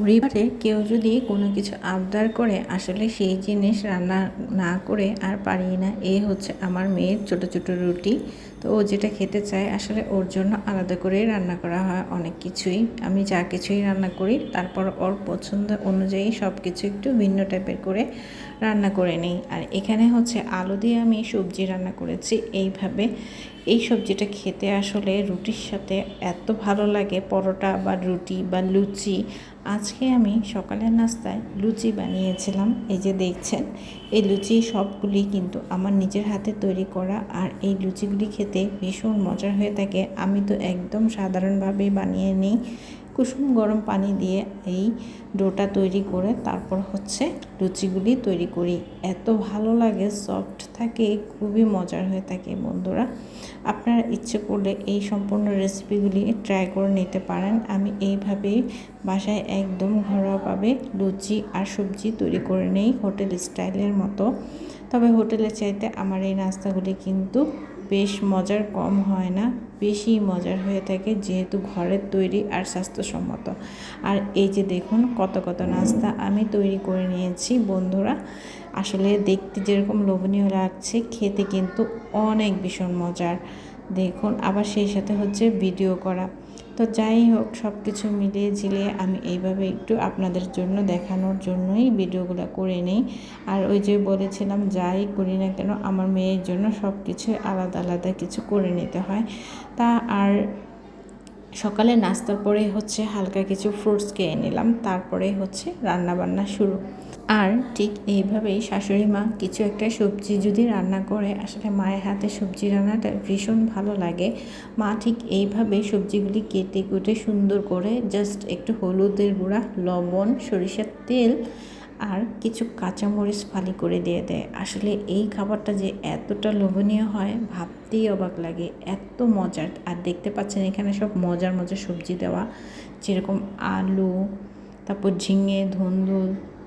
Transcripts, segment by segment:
পরিবারে কেউ যদি কোনো কিছু আবদার করে, আসলে সেই জিনিস রান্না না করে আর পারি না। এ হচ্ছে আমার মেয়ের ছোট ছোট রুটি। তো ও যেটা খেতে চায়, আসলে ওর জন্য আলাদা করেই রান্না করা হয় অনেক কিছুই। আমি যা কিছুই রান্না করি, তারপর ওর পছন্দ অনুযায়ী সব কিছু একটু ভিন্ন টাইপের করে রান্না করে নিই। আর এখানে হচ্ছে আলু দিয়ে আমি সবজি রান্না করেছি। এইভাবে এই সবজিটা খেতে আসলে রুটির সাথে এত ভালো লাগে, পরোটা বা রুটি বা লুচি। আজকে আমি সকালের নাস্তায় লুচি বানিয়েছিলাম, এই যে দেখছেন। এই লুচি সবগুলি কিন্তু আমার নিজের হাতে তৈরি করা আর এই লুচিগুলি খেতে ভীষণ মজার হয়ে থাকে। আমি তো একদম সাধারণভাবেই বানিয়ে নিই। কুসুম গরম পানি দিয়ে এই ডোটা তৈরি করে তারপর হচ্ছে লুচিগুলি তৈরি করি। এত ভালো লাগে সফট থাকে, খুবই মজার হয়ে থাকে বন্ধুরা। আপনারা ইচ্ছে করলে এই সম্পূর্ণ রেসিপিগুলি ট্রাই করে নিতে পারেন। আমি এইভাবেই বাসায় একদম ঘরোয়াভাবে লুচি আর সবজি তৈরি করে নেই, হোটেল স্টাইলের মতো। তবে হোটেলের চাইতে আমার এই নাস্তাগুলি কিন্তু বেশ মজার কম হয় না, বেশি মজার হয়ে থাকে যেহেতু ঘরের তৈরি আর স্বাস্থ্যসম্মত। আর এই যে দেখুন কত কত নাস্তা আমি তৈরি করে নিয়েছি বন্ধুরা। আসলে দেখতে যেরকম লোভনীয় লাগছে, খেতে কিন্তু অনেক ভীষণ মজার। দেখুন আবার সেই সাথে হচ্ছে ভিডিও করা। তো যাই হোক সব কিছু মিলিয়ে ঝিলিয়ে আমি এইভাবে একটু আপনাদের জন্য, দেখানোর জন্যই ভিডিওগুলো করে নিই। আর ওই যে বলেছিলাম, যাই করি না কেন, আমার মেয়ের জন্য সব কিছু আলাদা আলাদা কিছু করে নিতে হয়। তা আর সকালে নাস্তার পরে হচ্ছে হালকা কিছু ফ্রুটস খেয়ে নিলাম, তারপরে হচ্ছে রান্না বান্না শুরু। আর ঠিক এইভাবেই শাশুড়ি মা কিছু একটা সবজি যদি রান্না করে, আসলে মায়ের হাতে সবজি রান্নাটা ভীষণ ভালো লাগে। মা ঠিক এইভাবে সবজিগুলি কেটে কুটে সুন্দর করে জাস্ট একটু হলুদের গুঁড়া, লবণ, সরিষার তেল আর কিছু কাঁচামরিচ ফালি করে দিয়ে দেয়। আসলে এই খাবারটা যে এতটা লোভনীয় হয়, ভাবতেই অবাক লাগে। এত মজার। আর দেখতে পাচ্ছেন এখানে সব মজার মজার সবজি দেওয়া। যেরকম আলু, তারপর ঝিঙে, ধুন্দুল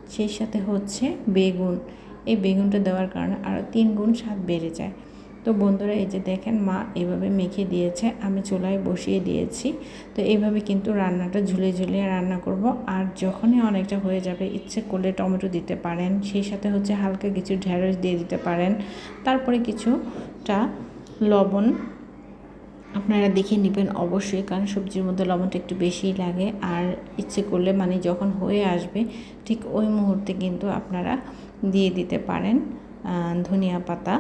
সেই সাথে হচ্ছে বেগুন। এই বেগুনটা দেওয়ার কারণে আরও তিন গুণ স্বাদ বেড়ে যায়। তো বন্ধুরা, এই যে দেখেন, মা এভাবে মেখে দিয়েছে, আমি চুলায় বসিয়ে দিয়েছি। তো এইভাবে কিন্তু রান্নাটা ঝুলে ঝুলিয়ে রান্না করব। আর যখনই অনেকটা হয়ে যাবে, ইচ্ছে করলে টমেটো দিতে পারেন, সেই সাথে হচ্ছে হালকা কিছু ঢেঁড়স দিয়ে দিতে পারেন। তারপরে কিছুটা লবণ আপনারা দেখে নেবেন অবশ্যই, কারণ সবজির মধ্যে লবণটা একটু বেশিই লাগে। আর ইচ্ছে করলে মানে যখন হয়ে আসবে, ঠিক ওই মুহূর্তে কিন্তু আপনারা দিয়ে দিতে পারেন ধনিয়া পাতা।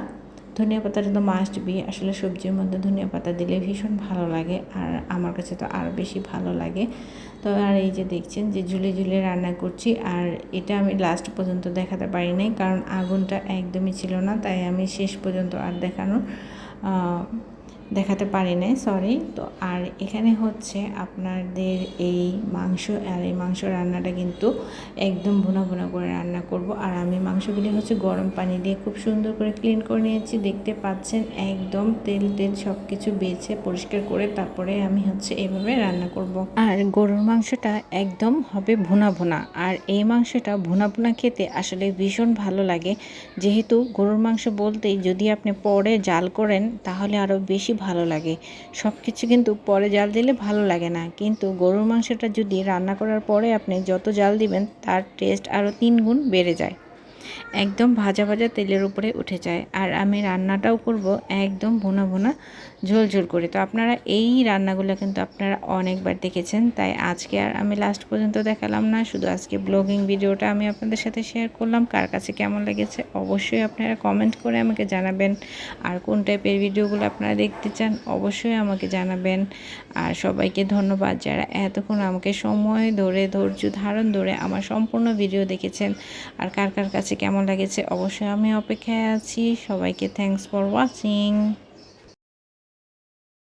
ধনিয়া পাতাটা তো মাস্ট বি আসলে সবজির মধ্যে ধনিয়া পাতা দিলে ভীষণ ভালো লাগে, আর আমার কাছে তো আরও বেশি ভালো লাগে। তো আর এই যে দেখছেন যে ঝুলে ঝুলে রান্না করছি, আর এটা আমি লাস্ট পর্যন্ত দেখাতে পারি নাই, কারণ আগুনটা একদমই ছিল না, তাই আমি শেষ পর্যন্ত আর দেখানোর দেখাতে পারি নাই সরি তো আর এখানে হচ্ছে আপনাদের এই মাংস, আর এই মাংস রান্নাটা কিন্তু একদম ভুনা ভুনা করে রান্না করব। আর আমি মাংসগুলি হচ্ছে গরম পানি দিয়ে খুব সুন্দর করে ক্লিন করে নিয়েছি। দেখতে পাচ্ছেন একদম তেল তেল সব কিছু বেছে পরিষ্কার করে তারপরে আমি হচ্ছে এভাবে রান্না করব। আর গরুর মাংসটা একদম হবে ভুনা ভুনা। আর এই মাংসটা ভুনা ভুনা খেতে আসলে ভীষণ ভালো লাগে। যেহেতু গরুর মাংস বলতেই যদি আপনি পরে জাল করেন তাহলে আরও বেশি ভালো লাগে। সব কিছু কিন্তু পরে জাল দিলে ভালো লাগে না। কিন্তু গরুর মাংসটা যদি রান্না করার পরে আপনি যত জাল দিবেন, তার টেস্ট আরও তিন গুণ বেড়ে যায়। একদম ভাজা ভাজা তেলের উপরে উঠে যায়। আর আমি রান্নাটাও করব একদম ভোনা ভোনা ঝোল ঝোল করে। তো আপনারা এই রান্নাগুলো কিন্তু আপনারা অনেকবার দেখেছেন। তাই আজকে আর আমি লাস্ট পর্যন্ত দেখালাম না। শুধু আজকে ব্লগিং ভিডিওটা আমি আপনাদের সাথে শেয়ার করলাম। কার কাছে কেমন লেগেছে অবশ্যই আপনারা কমেন্ট করে আমাকে জানাবেন। আর কোন টাইপের ভিডিওগুলো আপনারা দেখতে চান অবশ্যই আমাকে জানাবেন। আর সবাইকে ধন্যবাদ যারা এতক্ষণ আমাকে সময় ধরে, ধৈর্য ধারণ ধরে আমার সম্পূর্ণ ভিডিও দেখেছেন। আর কার কার কাছে কেমন লেগেছে অবশ্যই আমি অপেক্ষায় আছি। সবাইকে থ্যাংকস ফর ওয়াচিং